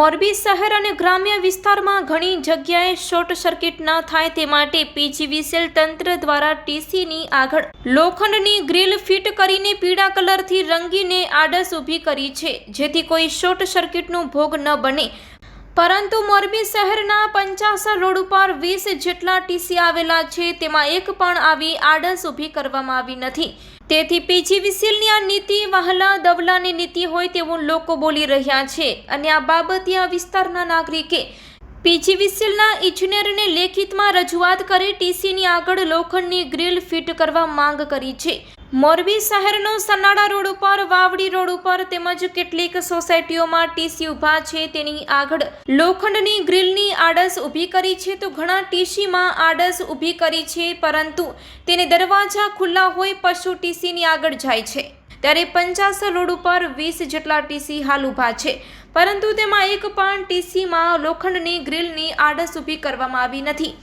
મોરબી શહેર અને ગ્રામ્ય વિસ્તારમાં ઘણી જગ્યાએ શોર્ટ સર્કિટ ન થાય તે માટે પીજીવીસીએલ તંત્ર દ્વારા ટીસીની આગળ લોખંડની ગ્રીલ ફિટ કરીને પીળા કલરથી રંગીને આડસ ઊભી કરી છે, જેથી કોઈ શોર્ટ સર્કિટનો ભોગ ન બને. પરંતુ મોરબી શહેરના પંચાસર રોડ ઉપર વીસ જેટલા ટીસી આવેલા છે, તેમાં એક પણ આવી આડસ ઊભી કરવામાં આવી નથી. તેથી પીજીવીસીલની આ નીતિ વહાલા દવલાની નીતિ હોય તેવું લોકો બોલી રહ્યા છે અને આ બાબતે આ વિસ્તારના નાગરિકે પીજીવીસીલના ઇજનેરને લેખિતમાં રજૂઆત કરી ટીસીની આગળ લોખંડની ગ્રીલ ફિટ કરવા માંગ કરી છે. મોરબી શહેરનો સનાડા રોડ ઉપર, વાવડી રોડ ઉપર તેમજ કેટલીક સોસાયટીઓમાં ટીસી ઊભા છે. તેની આગળ લોખંડની ગ્રીલની આડસ ઊભી કરી છે તો ઘણા ટીસીમાં આડસ ઊભી કરી છે, પરંતુ તેને દરવાજા ખુલ્લા હોય પશુ ટીસીની આગળ જાય છે. ત્યારે પંચાસર રોડ ઉપર વીસ જેટલા ટીસી હાલ ઊભા છે, પરંતુ તેમાં એક પણ ટીસીમાં લોખંડની ગ્રીલની આડસ ઊભી કરવામાં આવી નથી.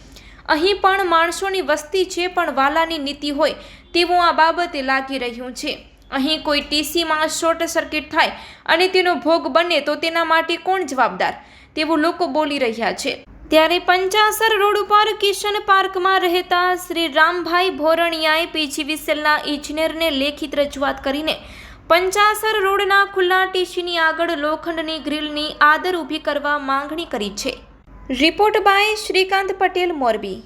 અહીં પણ માણસોની વસ્તી છે પણ વાલાની નીતિ હોય તેવું આ બાબતે લાગી રહ્યું છે. અહીં કોઈ ટીસીમાં શોર્ટ સર્કિટ થાય અને તેનો ભોગ બને તો તેના માટે કોણ જવાબદાર? તેવું લોકો બોલી રહ્યા છે. ત્યારે પંચાસર રોડ ઉપર કિશન પાર્કમાં રહેતા શ્રી રામભાઈ ભોરણિયાએ પીજીવીસીએલના ઇજનેરને લેખિત રજૂઆત કરીને પંચાસર રોડના ખુલ્લા ટીસીની આગળ લોખંડની ગ્રીલની આદર ઊભી કરવા માંગણી કરી છે. Report by Shrikant Patel Morbi.